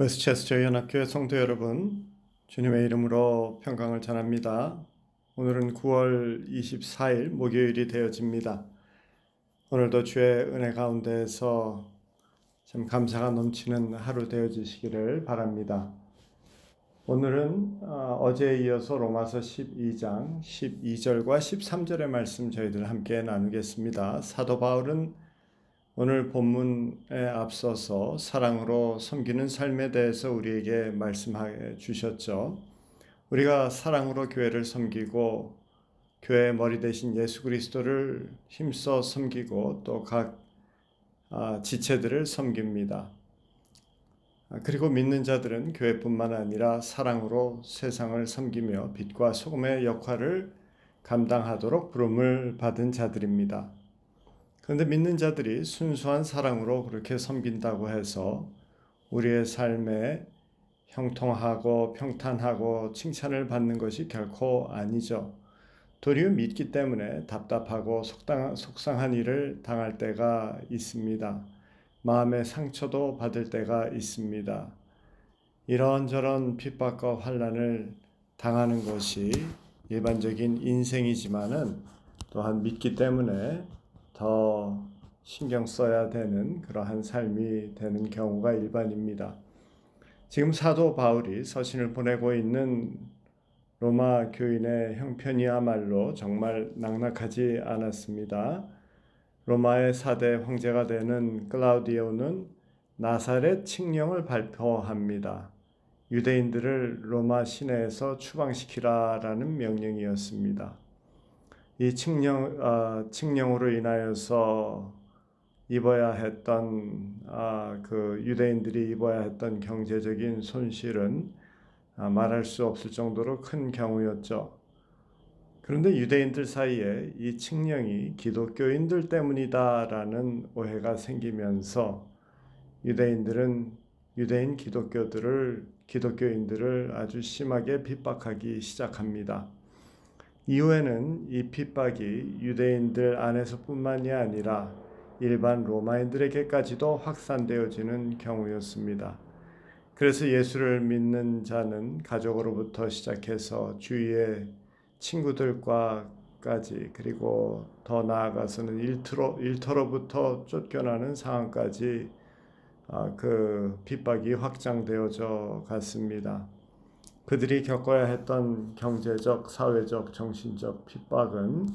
웨스체스터 연합교회 성도 여러분, 주님의 이름으로 평강을 전합니다. 오늘은 9월 24일 목요일이 되어집니다. 오늘도 주의 은혜 가운데에서 참 감사가 넘치는 하루 되어지시기를 바랍니다. 오늘은 어, 어제에 이어서 로마서 12장 12절과 13절의 말씀 저희들 함께 나누겠습니다. 사도 바울은 오늘 본문에 앞서서 사랑으로 섬기는 삶에 대해서 우리에게 말씀해 주셨죠. 우리가 사랑으로 교회를 섬기고 교회의 머리 대신 예수 그리스도를 힘써 섬기고 또각 아, 지체들을 섬깁니다. 아, 그리고 믿는 자들은 교회뿐만 아니라 사랑으로 세상을 섬기며 빛과 소금의 역할을 감당하도록 부름을 받은 자들입니다. 그런데 믿는 자들이 순수한 사랑으로 그렇게 섬긴다고 해서 우리의 삶에 형통하고 평탄하고 칭찬을 받는 것이 결코 아니죠. 도리어 믿기 때문에 답답하고 속상한 일을 당할 때가 있습니다. 마음의 상처도 받을 때가 있습니다. 이런저런 핍박과 환란을 당하는 것이 일반적인 인생이지만은 또한 믿기 때문에 더 신경 써야 되는 그러한 삶이 되는 경우가 일반입니다. 지금 사도 바울이 서신을 보내고 있는 로마 교인의 형편이야말로 정말 낙낙하지 않았습니다. 로마의 4대 황제가 되는 클라우디오는 나사렛 칙령을 발표합니다. 유대인들을 로마 시내에서 추방시키라라는 명령이었습니다. 이 칙령 아, 칙령으로 인하여서 입어야 했던 아, 그 유대인들이 입어야 했던 경제적인 손실은 아, 말할 수 없을 정도로 큰 경우였죠. 그런데 유대인들 사이에 이 칙령이 기독교인들 때문이다라는 오해가 생기면서 유대인들은 유대인 기독교들을 기독교인들을 아주 심하게 핍박하기 시작합니다. 이후에는 이 핍박이 유대인들 안에서뿐만이 아니라 일반 로마인들에게까지도 확산되어지는 경우였습니다. 그래서 예수를 믿는 자는 가족으로부터 시작해서 주위의 친구들과까지 그리고 더 나아가서는 일터로, 일터로부터 쫓겨나는 상황까지 아, 그 핍박이 확장되어져 갔습니다. 그들이 겪어야 했던 경제적, 사회적, 정신적 핍박은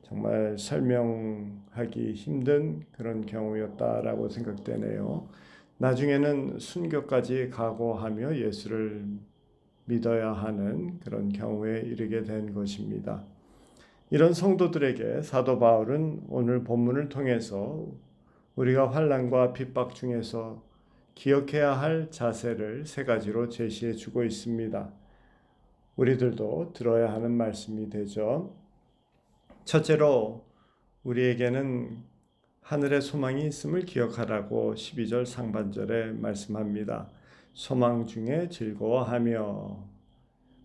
정말 설명하기 힘든 그런 경우였다라고 생각되네요. 나중에는 순교까지 각오하며 예수를 믿어야 하는 그런 경우에 이르게 된 것입니다. 이런 성도들에게 사도 바울은 오늘 본문을 통해서 우리가 환란과 핍박 중에서 기억해야 할 자세를 세 가지로 제시해 주고 있습니다. 우리들도 들어야 하는 말씀이 되죠. 첫째로 우리에게는 하늘의 소망이 있음을 기억하라고 12절 상반절에 말씀합니다. 소망 중에 즐거워하며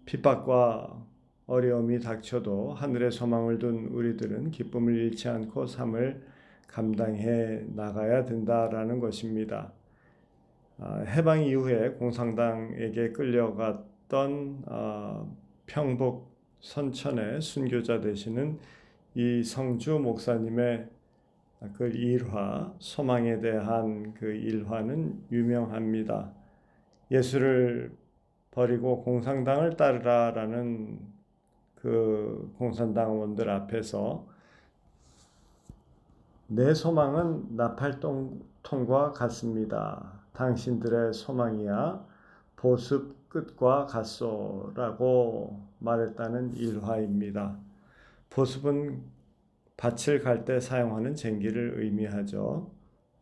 핍박과 어려움이 닥쳐도 하늘의 소망을 둔 우리들은 기쁨을 잃지 않고 삶을 감당해 나가야 된다라는 것입니다. 아, 해방 이후에 공산당에게 끌려갔던 아, 평북 선천의 순교자 되시는 이 성주 목사님의 그 일화, 소망에 대한 그 일화는 유명합니다. 예수를 버리고 공산당을 따르라라는 그 공산당원들 앞에서 내 소망은 나팔통과 같습니다. 당신들의 소망이야 보습 끝과 같소라고 말했다는 일화입니다. 보습은 밭을 갈 때 사용하는 쟁기를 의미하죠.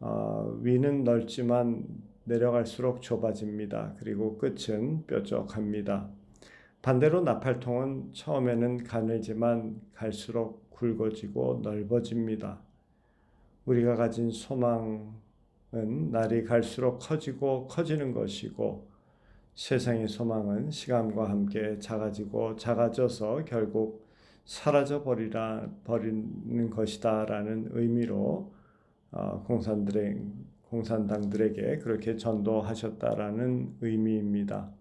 어, 위는 넓지만 내려갈수록 좁아집니다. 그리고 끝은 뾰족합니다. 반대로 나팔통은 처음에는 가늘지만 갈수록 굵어지고 넓어집니다. 우리가 가진 소망 은 날이 갈수록 커지고 커지는 것이고 세상의 소망은 시간과 함께 작아지고 작아져서 결국 사라져 버리라 버리는 것이다라는 의미로 어, 공산들의 공산당들에게 그렇게 전도하셨다라는 의미입니다.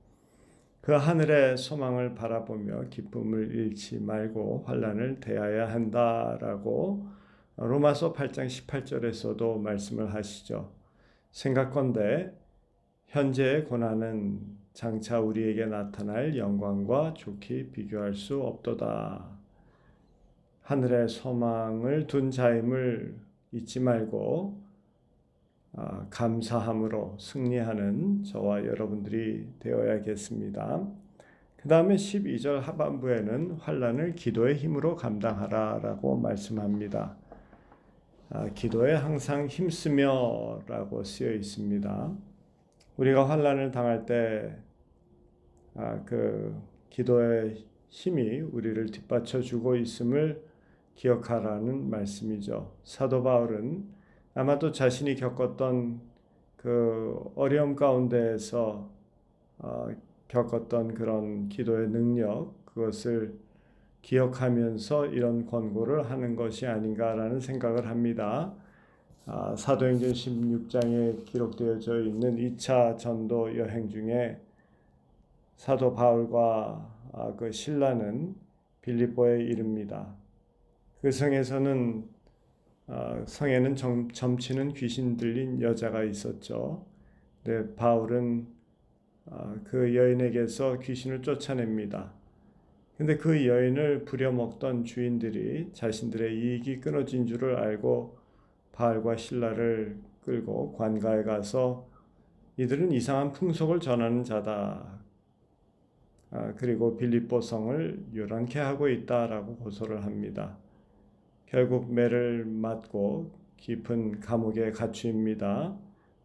그 하늘의 소망을 바라보며 기쁨을 잃지 말고 환란을 대하여야 한다라고 로마서 8장 18절에서도 말씀을 하시죠. 생각건대 현재의 고난은 장차 우리에게 나타날 영광과 좋게 비교할 수 없도다. 하늘의 소망을 둔 자임을 잊지 말고 아, 감사함으로 승리하는 저와 여러분들이 되어야겠습니다. 그 다음에 12절 하반부에는 환란을 기도의 힘으로 감당하라라고 말씀합니다. 아, 기도에 항상 힘쓰며라고 쓰여 있습니다. 우리가 환란을 당할 때그 아, 기도의 힘이 우리를 뒷받쳐 주고 있음을 기억하라는 말씀이죠. 사도 바울은 아마도 자신이 겪었던 그 어려움 가운데에서 어, 겪었던 그런 기도의 능력 그것을 기억하면서 이런 권고를 하는 것이 아닌가라는 생각을 합니다. 아, 사도행전 16장에 기록되어져 있는 2차 전도 여행 중에 사도 바울과 아, 그 신라는 빌립보에 이릅니다. 그 성에서는 어, 성에는 점, 점치는 귀신 들린 여자가 있었죠. 네, 바울은 어, 그 여인에게서 귀신을 쫓아냅니다. 근데 그 여인을 부려먹던 주인들이 자신들의 이익이 끊어진 줄을 알고 바울과 신라를 끌고 관가에 가서 이들은 이상한 풍속을 전하는 자다. 아, 그리고 빌립보 성을 요란케 하고 있다라고 고소를 합니다. 결국 매를 맞고 깊은 감옥에 갇힙니다.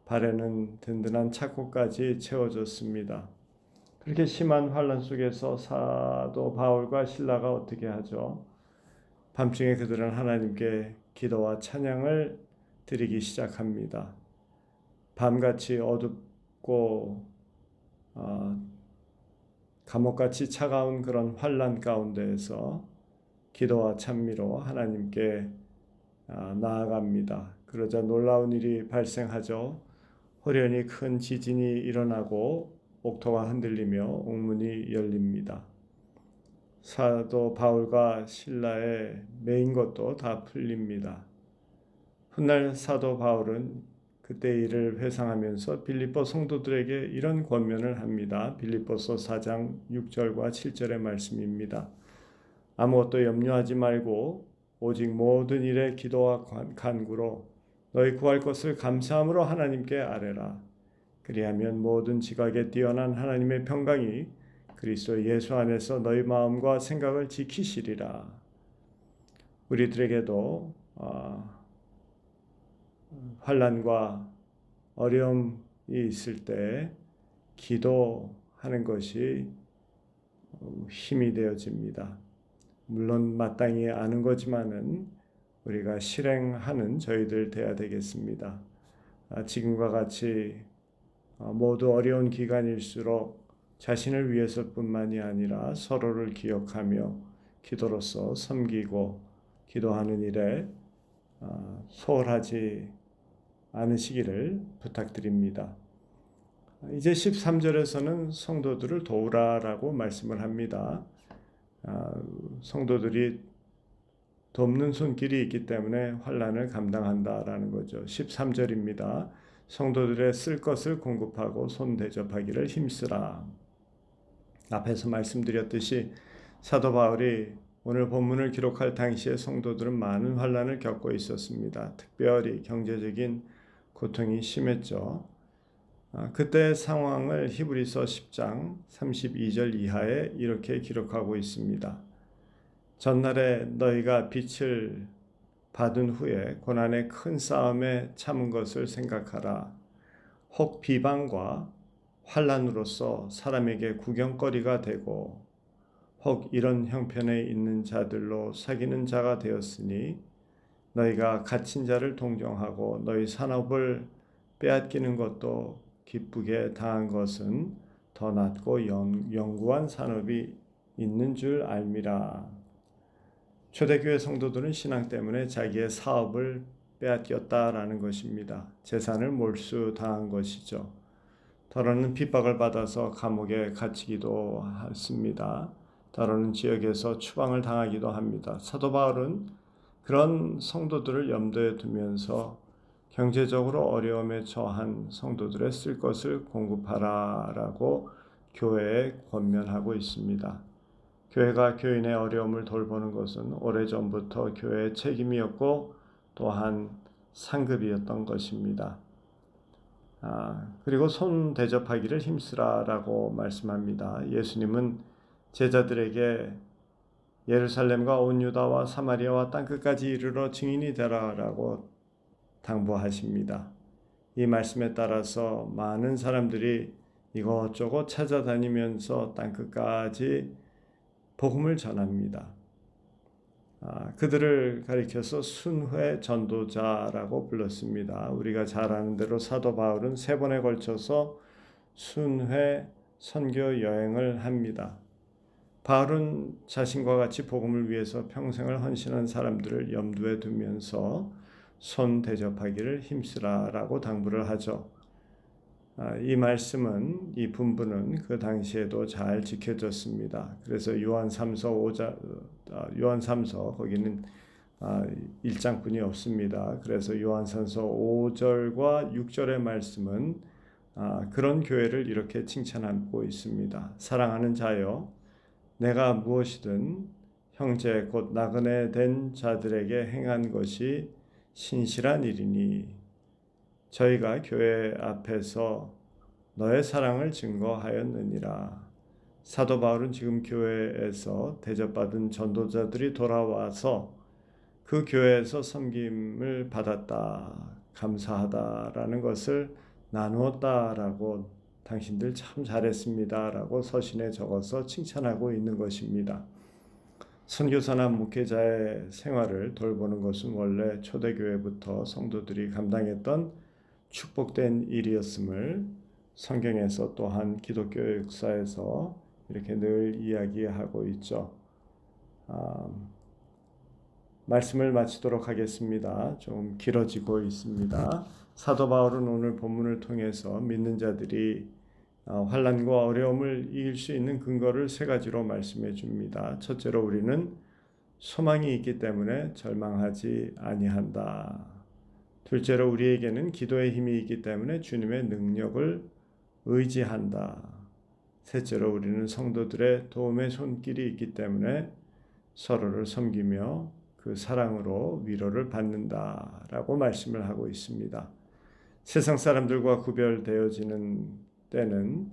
발에는 든든한 착고까지 채워졌습니다. 그렇게 심한 환란 속에서 사도 바울과 신라가 어떻게 하죠? 밤중에 그들은 하나님께 기도와 찬양을 드리기 시작합니다. 밤같이 어둡고 어, 감옥같이 차가운 그런 환란 가운데에서 기도와 찬미로 하나님께 아, 나아갑니다. 그러자 놀라운 일이 발생하죠. 호련히 큰 지진이 일어나고 옥토가 흔들리며 옥문이 열립니다. 사도 바울과 신라의 메인 것도 다 풀립니다. 훗날 사도 바울은 그때 일을 회상하면서 빌립보 성도들에게 이런 권면을 합니다. 빌립보서 4장 6절과 7절의 말씀입니다. 아무것도 염려하지 말고 오직 모든 일에 기도와 간구로 너희 구할 것을 감사함으로 하나님께 아뢰라. 그리하면 모든 지각에 뛰어난 하나님의 평강이 그리스도 예수 안에서 너희 마음과 생각을 지키시리라. 우리들에게도 어, 환란과 어려움이 있을 때 기도하는 것이 힘이 되어집니다. 물론 마땅히 아는 거지만은 우리가 실행하는 저희들 돼야 되겠습니다. 아, 지금과 같이 어, 모두 어려운 기간일수록 자신을 위해서뿐만이 아니라 서로를 기억하며 기도로서 섬기고 기도하는 일에 어, 소홀하지 않으시기를 부탁드립니다. 이제 13절에서는 성도들을 도우라라고 말씀을 합니다. 아, 성도들이 돕는 손길이 있기 때문에 환란을 감당한다라는 거죠. 13절입니다. 성도들의 쓸 것을 공급하고 손 대접하기를 힘쓰라. 앞에서 말씀드렸듯이 사도 바울이 오늘 본문을 기록할 당시에 성도들은 많은 환란을 겪고 있었습니다. 특별히 경제적인 고통이 심했죠. 아, 그때 상황을 히브리서 10장 32절 이하에 이렇게 기록하고 있습니다. 전날에 너희가 빛을 받은 후에 고난의 큰 싸움에 참은 것을 생각하라. 혹 비방과 환란으로서 사람에게 구경거리가 되고 혹 이런 형편에 있는 자들로 사귀는 자가 되었으니 너희가 갇힌 자를 동정하고 너희 산업을 빼앗기는 것도 기쁘게 당한 것은 더 낫고 영구한 산업이 있는 줄 알미라. 초대교회 성도들은 신앙 때문에 자기의 사업을 빼앗겼다라는 것입니다. 재산을 몰수당한 것이죠. 더러는 핍박을 받아서 감옥에 갇히기도 했습니다. 더러는 지역에서 추방을 당하기도 합니다. 사도 바울은 그런 성도들을 염두에 두면서 경제적으로 어려움에 처한 성도들의 쓸 것을 공급하라라고 교회에 권면하고 있습니다. 교회가 교인의 어려움을 돌보는 것은 오래전부터 교회의 책임이었고 또한 상급이었던 것입니다. 아, 그리고 손 대접하기를 힘쓰라라고 말씀합니다. 예수님은 제자들에게 예루살렘과 온 유다와 사마리아와 땅 끝까지 이르러 증인이 되라라고 당부하십니다. 이 말씀에 따라서 많은 사람들이 이것저것 찾아다니면서 땅 끝까지 복음을 전합니다. 아, 그들을 가리켜서 순회 전도자라고 불렀습니다. 우리가 잘 아는 대로 사도 바울은 세 번에 걸쳐서 순회 선교 여행을 합니다. 바울은 자신과 같이 복음을 위해서 평생을 헌신한 사람들을 염두에 두면서 손 대접하기를 힘쓰라라고 당부를 하죠. 아, 이 말씀은 이 분부는 그 당시에도 잘 지켜졌습니다. 그래서 요한 3서 5자 아, 요한 3서 거기는 1장뿐이 아, 없습니다. 그래서 요한 3서 5절과 6절의 말씀은 그런 교회를 이렇게 칭찬하고 있습니다. 사랑하는 자여 내가 무엇이든 형제 곧 나그네 된 자들에게 행한 것이 신실한 일이니 저희가 교회 앞에서 너의 사랑을 증거하였느니라. 사도 바울은 지금 교회에서 대접받은 전도자들이 돌아와서 그 교회에서 섬김을 받았다, 감사하다라는 것을 나누었다라고 당신들 참 잘했습니다라고 서신에 적어서 칭찬하고 있는 것입니다. 선교사나 목회자의 생활을 돌보는 것은 원래 초대교회부터 성도들이 감당했던 축복된 일이었음을 성경에서 또한 기독교 역사에서 이렇게 늘 이야기하고 있죠. 아, 말씀을 마치도록 하겠습니다. 좀 길어지고 있습니다. 사도 바울은 오늘 본문을 통해서 믿는 자들이 어, 환란과 어려움을 이길 수 있는 근거를 세 가지로 말씀해 줍니다. 첫째로 우리는 소망이 있기 때문에 절망하지 아니한다. 둘째로 우리에게는 기도의 힘이 있기 때문에 주님의 능력을 의지한다. 셋째로 우리는 성도들의 도움의 손길이 있기 때문에 서로를 섬기며 그 사랑으로 위로를 받는다라고 말씀을 하고 있습니다. 세상 사람들과 구별되어지는 때는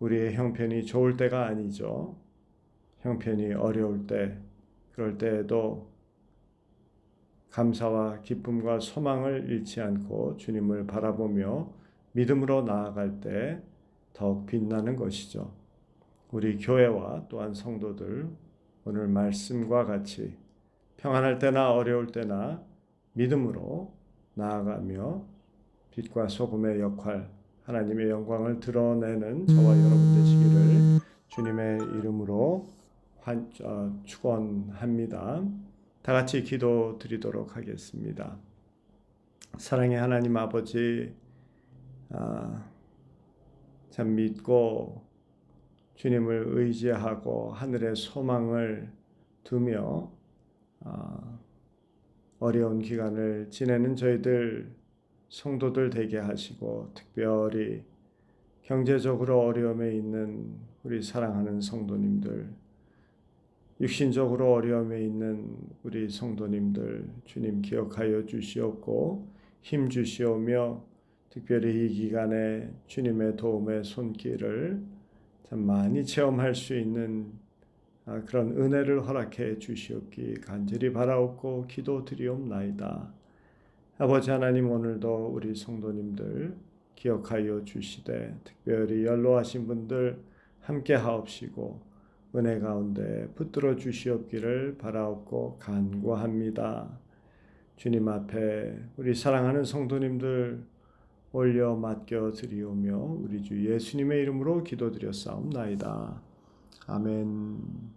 우리의 형편이 좋을 때가 아니죠. 형편이 어려울 때, 그럴 때에도 감사와 기쁨과 소망을 잃지 않고 주님을 바라보며 믿음으로 나아갈 때 더욱 빛나는 것이죠. 우리 교회와 또한 성도들 오늘 말씀과 같이 평안할 때나 어려울 때나 믿음으로 나아가며 빛과 소금의 역할, 하나님의 영광을 드러내는 저와 여러분 되시기를 주님의 이름으로 환, 어, 축원합니다. 다 같이 기도 드리도록 하겠습니다. 사랑의 하나님 아버지, 아, 참 믿고 주님을 의지하고 하늘의 소망을 두며 아, 어려운 기간을 지내는 저희들 성도들 되게 하시고 특별히 경제적으로 어려움에 있는 우리 사랑하는 성도님들 육신적으로 어려움에 있는 우리 성도님들 주님 기억하여 주시옵고 힘 주시오며 특별히 이 기간에 주님의 도움의 손길을 참 많이 체험할 수 있는 아, 그런 은혜를 허락해 주시옵기 간절히 바라옵고 기도드리옵나이다. 아버지 하나님 오늘도 우리 성도님들 기억하여 주시되 특별히 연로하신 분들 함께 하옵시고 은혜 가운데 붙들어 주시옵기를 바라옵고 간구합니다. 주님 앞에 우리 사랑하는 성도님들 올려 맡겨 드리오며 우리 주 예수님의 이름으로 기도드렸사옵나이다. 아멘.